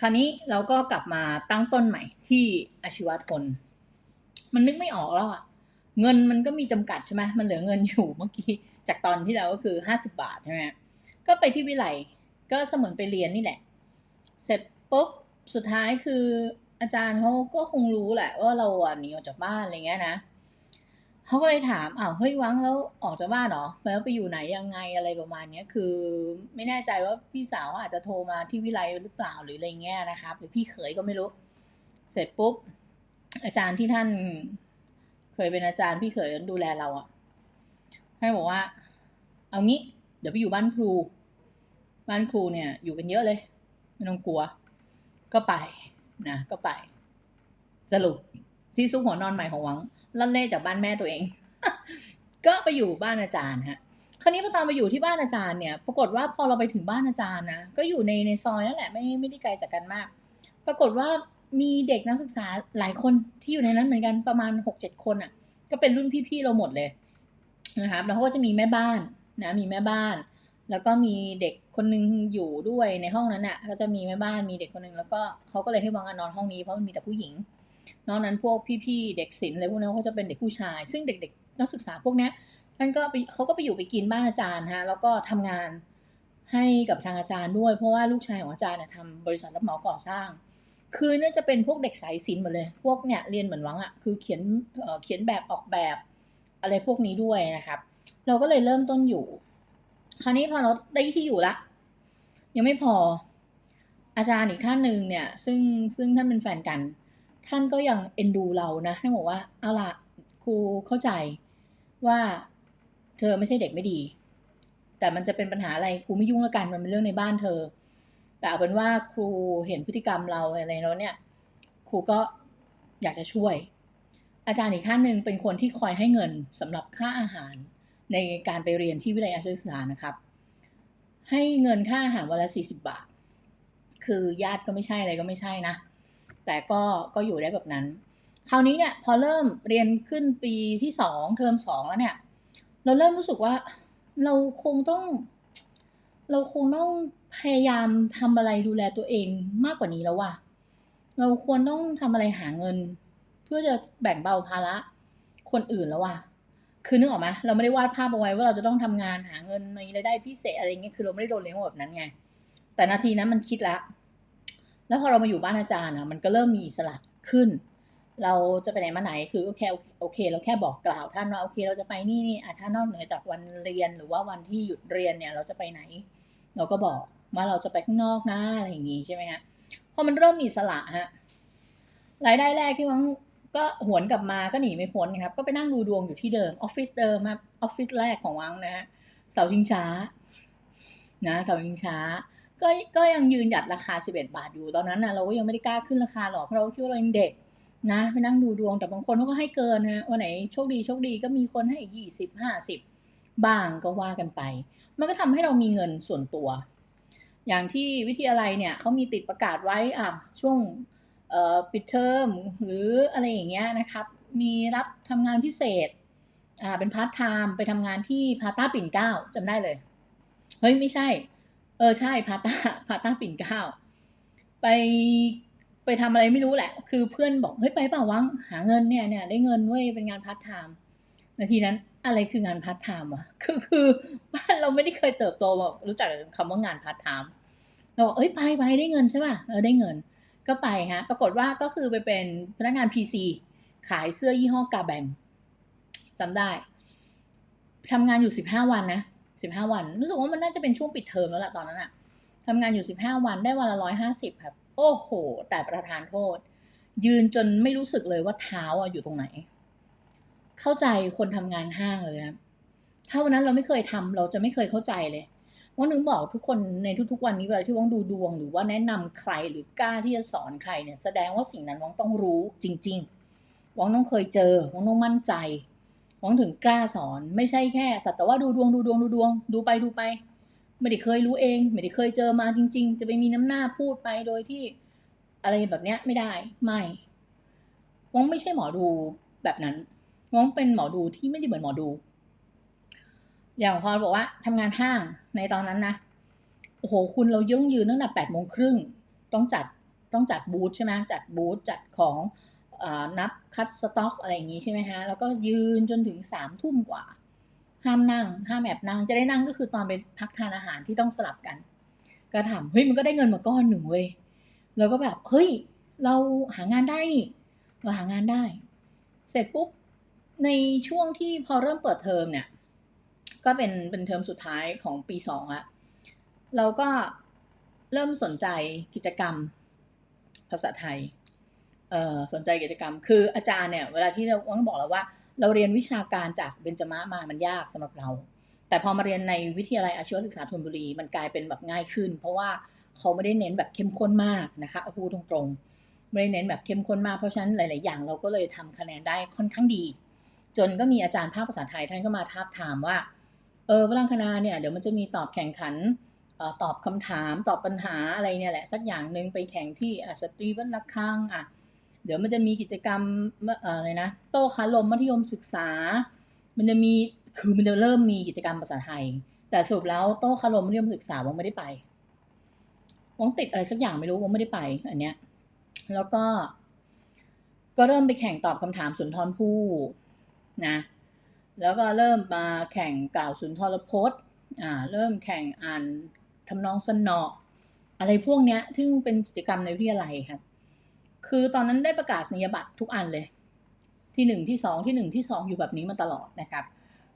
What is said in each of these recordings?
คราวนี้เราก็กลับมาตั้งต้นใหม่ที่อาชีวะทนมันนึกไม่ออกแล้วอะเงินมันก็มีจำกัดใช่ไหมมันเหลือเงินอยู่เมื่อกี้จากตอนที่เราก็คือห้าสิบาทใช่ไหมก็ไปที่วิไลก็เสมือนไปเรียนนี่แหละ เสร็จปุ๊บสุดท้ายคืออาจารย์เขาก็คงรู้แหละว่าเราหนีออกจากบ้านอะไรเงี้ยนะ เขาก็เลยถามอ้าวเฮ้ยวังแล้วออกจากบ้านเหรอแล้วไปอยู่ไหนยังไงอะไรประมาณเนี้ยคือ ไม่แน่ใจว่าพี่สาวอาจจะโทรมาที่วิไลหรือเปล่าหรืออะไรเงี้ยนะครับ หรือพี่เขยก็ไม่รู้ เสร็จปุ๊บ อาจารย์ที่ท่าน เคยเป็นอาจารย์พี่เขยดูแลเราอะท่านบอกว่า เอางี้ เดี๋ยวไปอยู่บ้านครู บ้านครูเนี่ย อยู่กันเยอะเลยไม่ต้องกลัว ก็ไปนะก็ไป สรุป ที่ซุกหัวนอนใหม่ของหวังลั่นเล่จากบ้านแม่ตัวเอง ก็ไปอยู่บ้านอาจารย์ฮะคราวนี้พอตอนไปอยู่ที่บ้านอาจารย์เนี่ย ปรากฏว่าพอเราไปถึงบ้านอาจารย์นะ ก็อยู่ในในซอยนั่นแหละไม่ไม่ได้ไกลจากกันมาก ปรากฏว่ามีเด็กนักศึกษาหลายคนที่อยู่ในนั้นเหมือนกันประมาณหกเจ็ดคนอะ ก็เป็นรุ่นพี่ๆเราหมดเลยนะครับแล้วเขาก็จะมีแม่บ้านนะมีแม่บ้าน แล้วก็มีเด็กคนนึงอยู่ด้วยในห้องนั้นอะก็จะมีแม่บ้านมีเด็กคนนึงแล้วก็เขาก็เลยให้วางนอนห้องนี้เพราะมันมีแต่ผู้หญิง นอกนั้นพวกพี่ๆเด็กศิลป์อะไรพวกนั้นเขาจะเป็นเด็กผู้ชาย ซึ่งเด็กๆนักศึกษาพวกเนี้ยท่านก็ไปเขาก็ไปอยู่ไปกินบ้านอาจารย์ฮะแล้วก็ทำงานให้กับทางอาจารย์ด้วย เพราะว่าลูกชายของอาจารย์เนี่ยทำบริษัทรับเหมาก่อสร้าง คือน่าจะเป็นพวกเด็กสายศิลป์หมดเลย พวกเนี่ยเรียนเหมือนวังอะ่ะคือเขียนเเขียนแบบออกแบบอะไรพวกนี้ด้วยนะครับ เราก็เลยเริ่มต้นอยู่ คราวนี้พอเราได้ที่อยู่ละยังไม่พออาจารย์อีกท่านหนึ่งเนี่ย ซึ่งซึ่งท่านเป็นแฟนกันานก็ยังเอ็นดูเรานะท่านบอกว่าเอาล่ะครูเข้าใจว่าเธอไม่ใช่เด็กไม่ดี แต่มันจะเป็นปัญหาอะไรครูไม่ยุ่งละกันมันเป็นเรื่องในบ้านเธอ แต่เอาเป็นว่าครูเห็นพฤติกรรมเราอะไรแล้วเนี่ยครูก็อยากจะช่วย อาจารย์อีกท่านหนึ่งเป็นคนที่คอยให้เงินสำหรับค่าอาหารในการไปเรียนที่วิทยาลัยศึกษานะครับ ให้เงินค่าอาหารวันละสี่สิบบาท คือญาติก็ไม่ใช่อะไรก็ไม่ใช่นะ แต่ก็ก็อยู่ได้แบบนั้น คราวนี้เนี่ยพอเริ่มเรียนขึ้นปีที่สองเทอมสองแล้วเนี่ย เราเริ่มรู้สึกว่าเราคงต้อง เราคงต้องพยายามทำอะไรดูแลตัวเองมากกว่านี้แล้วว่ะเราควรต้องทำอะไรหาเงิน เพื่อจะแบ่งเบาภาระคนอื่นแล้วว่ะคือนึกออกไหมเราไม่ได้วาดภาพเอาไว้ว่าเราจะต้องทำงานหาเงินมีรายได้พิเศษอะไรเงี้ยคือเราไม่ได้โดนเลี้ยงแบบนั้นไง แต่นาทีนั้นมันคิดแล้ว แล้วพอเรามาอยู่บ้านอาจารย์อะมันก็เริ่มมีอิสระขึ้น เราจะไปไหนมาไหนคือโอเคโอเค เราแค่บอกกล่าวท่านว่าโอเค เราจะไปนี่นี่อะถ้านอกเหนือจากวันเรียนหรือว่าวันที่หยุดเรียนเนี่ยเราจะไปไหน เราก็บอกว่าเราจะไปข้างนอกนะอะไรอย่างงี้ใช่ไหมฮะพอมันเริ่มมีสระฮะรายได้แรกที่วังก็หวนกลับมาก็หนีไม่พ้นครับ ก็ไปนั่งดูดวงอยู่ที่เดิมออฟฟิศเดิมครับออฟฟิศแรกของวังนะฮะเสาชิงช้า นะเสาชิงช้า ก็ก็ยังยืนหยัดราคา 11 บาทอยู่ตอนนั้นนะเราก็ยังไม่ได้กล้าขึ้นราคาหรอกเพราะเราคิดว่าเรายังเด็กนะไปนั่งดูดวงแต่บางคนเขาก็ให้เกินนะวันไหนโชคดีโชคดีก็มีคนให้ยี่สิบห้าสิบบ้างก็ว่ากันไป มันก็ทำให้เรามีเงินส่วนตัว อย่างที่วิทยาลัยเนี่ยเขามีติดประกาศไว้อะช่วงปิดเทอมหรืออะไรอย่างเงี้ยนะครับ มีรับทำงานพิเศษอ่าเป็นพาร์ทไทม์ไปทำงานที่พาต้าปิ่นเก้าจำได้เลย เฮ้ย ไม่ใช่ เออใช่พาต้าพาต้าปิ่นเก้าไปไปทำอะไรไม่รู้แหละ คือเพื่อนบอกเฮ้ยไปเปล่าวังหาเงินเนี่ยเนี่ยได้เงินเว้ยเป็นงานพาร์ทไทม์นาทีนั้นอะไรคืองานพาร์ทไทม์วะคือคือบ้านเราไม่ได้เคยเติบโตแบบรู้จักคำว่างานพาร์ทไทม์เราบอกเอ้ยไปไปได้เงินใช่ป่ะเออได้เงิน ก็ไปฮะ ปรากฏว่าก็คือไปเป็นพนักงาน PC ขายเสื้อยี่ห้อกาแบงจำได้ทำงานอยู่สิบห้าวันนะ สิบห้าวัน รู้สึกว่ามันน่าจะเป็นช่วงปิดเทอมแล้วล่ะตอนนั้นอะทำงานอยู่สิบห้าวันได้วันละร้อยห้าสิบครับ โอ้โห แต่ประธานโทษ ยืนจนไม่รู้สึกเลยว่าเท้าอะอยู่ตรงไหน เข้าใจคนทำงานห้างเลยครับ ถ้าวันนั้นเราไม่เคยทำเราจะไม่เคยเข้าใจเลยว่านึงบอกทุกคนในทุกๆวันนี้เวลาที่ว่างดูดวง หรือว่าแนะนำใครหรือกล้าที่จะสอนใครเนี่ยแสดงว่าสิ่งนั้นว่างต้องรู้จริง ๆว่างต้องเคยเจอว่างต้องมั่นใจ ว่างถึงกล้าสอนไม่ใช่แค่ สัตว์แต่ว่าดูดวงดูดวงดูดวง ดูไปดูไป ไม่ได้เคยรู้เอง ไม่ได้เคยเจอมาจริง ๆ จะไปมีน้ำหน้าพูดไปโดยที่อะไรแบบเนี้ยไม่ได้ไม่ว่างไม่ใช่หมอดูแบบนั้นว่างเป็นหมอดูที่ไม่ได้เหมือนหมอดู อย่างพอบอกว่าทำงานห้างในตอนนั้นนะโอ้โหคุณเราย่งยืนตั้งแต่แปดโมงครึ่งต้องจัดต้องจัดบูธใช่ไหมจัดบูธจัดของ นับคัดสต็อกอะไรอย่างนี้ใช่ไหมฮะ แล้วก็ยืนจนถึงสามทุ่มกว่า ห้ามนั่ง ห้ามแอบนั่ง จะได้นั่งก็คือตอนไปพักทานอาหารที่ต้องสลับกัน ก็ถามเฮ้ยมันก็ได้เงินมาก้อนหนึ่งเว้ย แล้วก็แบบเฮ้ยเราหางานได้นี่เราหางานได้ เสร็จปุ๊บในช่วงที่พอเริ่มเปิดเทอมเนี่ย ก็เป็นเป็นเทอมสุดท้ายของปีสองละเราก็เริ่มสนใจกิจกรรมภาษาไทย สนใจกิจกรรม คืออาจารย์เนี่ยเวลาที่เราต้องบอกแล้วว่า เราเรียนวิชาการจากเบญจมะมามันยากสำหรับเรา แต่พอมาเรียนในวิทยาลัยอาชีวศึกษาธนบุรีมันกลายเป็นแบบง่ายขึ้น เพราะว่าเขาไม่ได้เน้นแบบเข้มข้นมากนะคะเอาพูดตรงๆไม่ได้เน้นแบบเข้มข้นมากเพราะฉะนั้นหลาย ๆ อย่างเราก็เลยทำคะแนนได้ค่อนข้างดี จนก็มีอาจารย์ภาคภาษาไทยท่านก็มาทาบทามว่าเออพลังคณาเนี่ยเดี๋ยวมันจะมีตอบแข่งขันตอบคำถามตอบปัญหาอะไรเนี่ยแหละสักอย่างหนึ่งไปแข่งที่สตรีวัดละคังอะ ดี๋ยวมันจะมีกิจกรรมอะไรนะ โต้คาลมมัธยมศึกษา มันจะมีคือมันจะเริ่มมีกิจกรรมภาษาไทย แต่สรุปแล้วโต้คาลมมัธยมศึกษาวงไม่ได้ไปวงติดอะไรสักอย่างไม่รู้วงไม่ได้ไปอันเนี้ยแล้วก็ ก็เริ่มไปแข่งตอบคำถามสุนทรภู่นะแล้วก็เริ่มมาแข่งกล่าวสุนทรพจน์อ่าเริ่มแข่งอ่านทำนองสนออะไรพวกเนี้ย ซึ่งเป็นกิจกรรมในวิทยาลัยครับ คือตอนนั้นได้ประกาศนียบัตรทุกอันเลย ที่หนึ่งที่สองที่หนึ่งที่สองอยู่แบบนี้มาตลอดนะครับ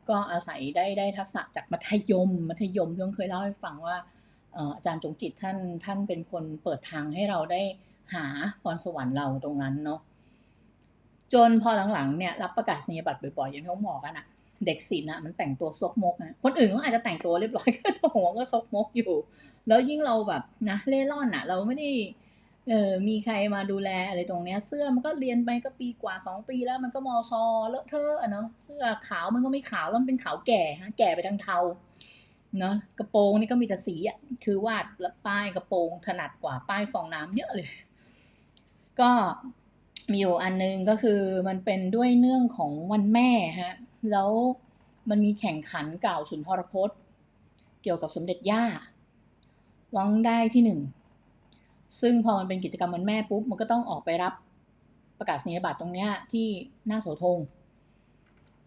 ก็อาศัยได้ได้ทักษะจากมัธยม มัธยมที่เคยเล่าให้ฟังว่าอาจารย์จงจิตท่านท่านเป็นคนเปิดทางให้เราได้หาพรสวรรค์เราตรงนั้นเนาะจนพอหลังๆเนี่ยรับประกาศนียบัตรบ่อยๆอย่างที่เขาบอกกันอะเด็กศิลป์อะมันแต่งตัวซกมกนะคนอื่นก็อาจจะแต่งตัวเรียบร้อยก็ตัวหัวก็ซกมกอยู่ แล้วยิ่งเราแบบนะเล่ร่อนอะเราไม่ได้ เออมีใครมาดูแลอะไรตรงเนี้ย เสื้อมันก็เรียนไปก็ปีกว่าสองปีแล้ว มันก็มอซอเลอะเทอะอะเนาะเสื้อขาวมันก็ไม่ขาวแล้วมันเป็นขาวแก่ฮะแก่ไปทางเทาเนาะกระโปรงนี่ก็มีแต่สีอะคือวาดและป้ายกระโปรงถนัดกว่าป้ายฟองน้ำเยอะเลย ก็มีอยู่อันนึงก็คือมันเป็นด้วยเนื่องของวันแม่ฮะแล้วมันมีแข่งขันกล่าวสุนทรพจน์ เกี่ยวกับสมเด็จย่าวังได้ที่หนึ่ง ซึ่งพอมันเป็นกิจกรรมวันแม่ปุ๊บ มันก็ต้องออกไปรับประกาศนียบัตรตรงเนี้ยที่หน้าโสธง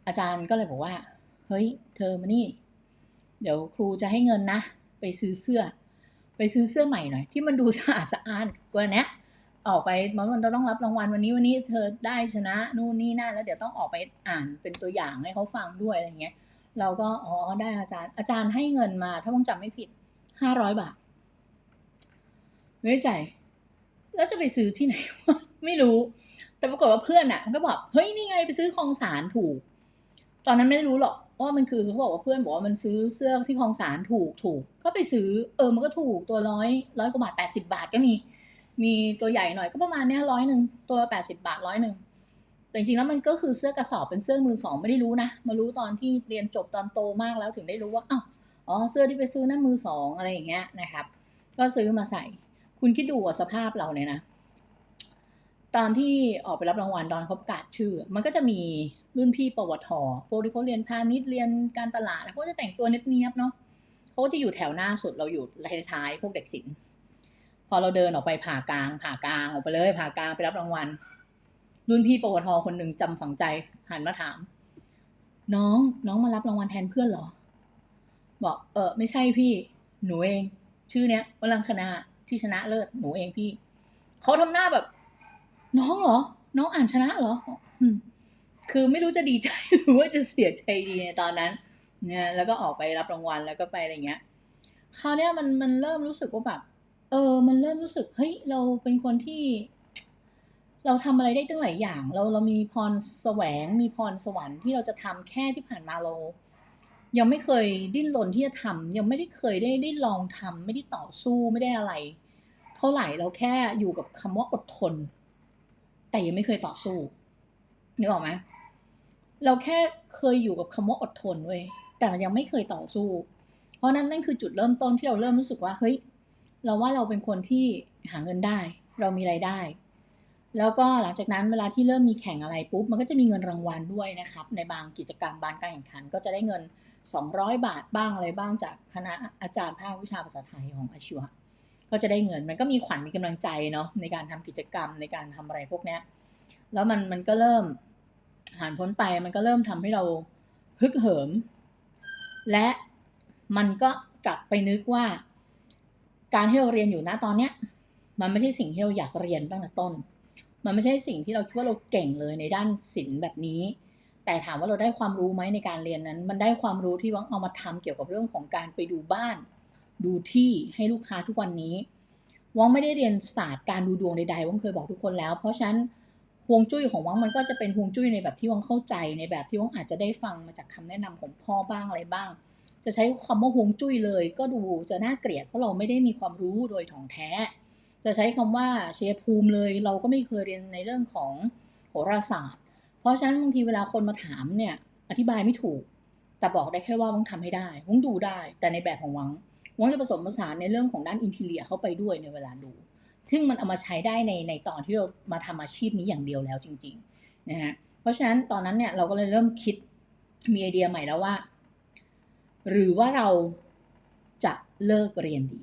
อาจารย์ก็เลยบอกว่า เฮ้ย เธอมานี่ เดี๋ยวครูจะให้เงินนะ ไปซื้อเสื้อ ไปซื้อเสื้อใหม่หน่อย ที่มันดูสะอาดสะอ้านกว่านี้ออกไปมันจะต้องรับรางวัลวันนี้วันนี้เธอได้ชนะนู่นนี่นั่นแล้วเดี๋ยวต้องออกไปอ่านเป็นตัวอย่างให้เขาฟังด้วยอะไรเงี้ย เราก็อ๋อได้อาจารย์ อาจารย์ให้เงินมา ถ้าผมจำไม่ผิดห้าร้อยบาท ไม่ใจแล้วจะไปซื้อที่ไหนวะไม่รู้ แต่ปรากฏว่าเพื่อนอะ มันก็บอกเฮ้ยนี่ไงไปซื้อคลองสารถูก ตอนนั้นไม่รู้หรอกว่ามันคือเขาบอกว่าเพื่อนบอกว่ามันซื้อเสื้อที่คลองสารถูกถูก ก็ไปซื้อเออมันก็ถูกตัวร้อยร้อยกว่าบาทแปดสิบาทก็มี มีตัวใหญ่หน่อยก็ประมาณเนี้ยร้อยหนึ่งตัวแปดสิบาทร้อยหนึ่งแต่จริงๆแล้วมันก็คือเสื้อกระสอบเป็นเสื้อมือสองไม่ได้รู้นะมารู้ตอนที่เรียนจบตอนโตมากแล้วถึงได้รู้ว่าอ้าวอ๋อเสื้อที่ไปซื้อนั่นมือสองอะไรอย่างเงี้ยนะครับ ก็ซื้อมาใส่ คุณคิดดูสภาพเราเนี่ยนะ ตอนที่ออกไปรับรางวัลตอนเขาประกาศชื่อ มันก็จะมีรุ่นพี่ปวทพวกที่เขาเรียนพาณิชย์เรียนการตลาดเขาจะแต่งตัวเนียบๆเนาะเขาจะอยู่แถวหน้าสุดเราอยู่ท้ายๆพวกเด็กศิลป์พอเราเดินออกไปผ่ากลาง ผ่ากลางออกไปเลย ผ่ากลางไปรับรางวัล รุ่นพี่ปวทคนหนึ่งจำฝังใจหันมาถาม น้องน้องมารับรางวัลแทนเพื่อนเหรอ บอกเออไม่ใช่พี่ หนูเอง ชื่อเนี้ยวลังคณา ที่ชนะเลิศหนูเองพี่เขาทำหน้าแบบ น้องเหรอ น้องอ่านชนะเหรอคือไม่รู้จะดีใจหรือว่าจะเสียใจดีในตอนนั้นเนี่ยแล้วก็ออกไปรับรางวัลแล้วก็ไปอะไรเงี้ยคราวเนี้ยมันมันเริ่มรู้สึกว่าแบบ เออ มันเริ่มรู้สึกเฮ้ยเราเป็นคนที่ เราทำอะไรได้ตั้งหลายอย่าง เราเรามีพรแสวงมีพรสวรรค์ที่เราจะทำแค่ที่ผ่านมาเรา ยังไม่เคยดิ้นรนที่จะทำยังไม่ได้เคยได้ได้ลองทำไม่ได้ต่อสู้ไม่ได้อะไร เท่าไหร่เราแค่อยู่กับคำว่าอดทน แต่ยังไม่เคยต่อสู้นึกออกไหมเราแค่เคยอยู่กับคำว่าอดทนเว้ยแต่มันยังไม่เคยต่อสู้ เพราะนั้นนั่นคือจุดเริ่มต้นที่เราเริ่มรู้สึกว่าเฮ้ยเราว่าเราเป็นคนที่หาเงินได้ เรามีไรายได้ แล้วก็หลังจากนั้นเวลาที่เริ่มมีแข่งอะไรปุ๊บ มันก็จะมีเงินรางวัลด้วยนะครับ ในบางกิจกรรมบางการแข่งขัน ก็จะได้เงิน 200 บาทบ้างอะไรบ้างจากคณะอาจารย์ภาควิชาภาษาไทยของอาชีวะก็จะได้เงินมันก็มีขวัญมีกำลังใจเนาะในการทำกิจกรรมในการทำอะไรพวกเนี้ยแล้วมันมันก็เริ่มผ่านพ้นไปมันก็เริ่มทำให้เราฮึกเหิม และมันก็กลับไปนึกว่า การที่เราเรียนอยู่นะตอนเนี้ยมันไม่ใช่สิ่งที่เราอยากเรียนตั้งแต่ต้น มันไม่ใช่สิ่งที่เราคิดว่าเราเก่งเลยในด้านศิลป์แบบนี้ แต่ถามว่าเราได้ความรู้ไหมในการเรียนนั้น มันได้ความรู้ที่ว่าเอามาทำเกี่ยวกับเรื่องของการไปดูบ้าน ดูที่ให้ลูกค้าทุกวันนี้วังไม่ได้เรียนศาสตร์การดูดวงใดๆวังเคยบอกทุกคนแล้ว เพราะฉะนั้นฮวงจุ้ยของวังมันก็จะเป็นฮวงจุ้ยในแบบที่วังเข้าใจในแบบที่วังอาจจะได้ฟังมาจากคำแนะนำของพ่อบ้างอะไรบ้าง จะใช้คำว่าฮวงจุ้ยเลย ก็ดูจะน่าเกลียดเพราะเราไม่ได้มีความรู้โดยถ่องแท้ จะใช้คำว่าเชียภูมิเลยเราก็ไม่เคยเรียนในเรื่องของโหราศาสตร์ เพราะฉะนั้นบางทีเวลาคนมาถามเนี่ยอธิบายไม่ถูก แต่บอกได้แค่ว่าวังทำให้ได้วังดูได้ แต่ในแบบของวังวังจะผสมผสานในเรื่องของด้านอินทีเลียเข้าไปด้วยในเวลาดู ซึ่งมันเอามาใช้ได้ในในตอนที่เรามาทำอาชีพนี้อย่างเดียวแล้วจริงๆนะฮะเพราะฉะนั้นตอนนั้นเนี่ยเราก็เลยเริ่มคิดมีไอเดียใหม่แล้วว่า หรือว่าเราจะเลิกเรียนดี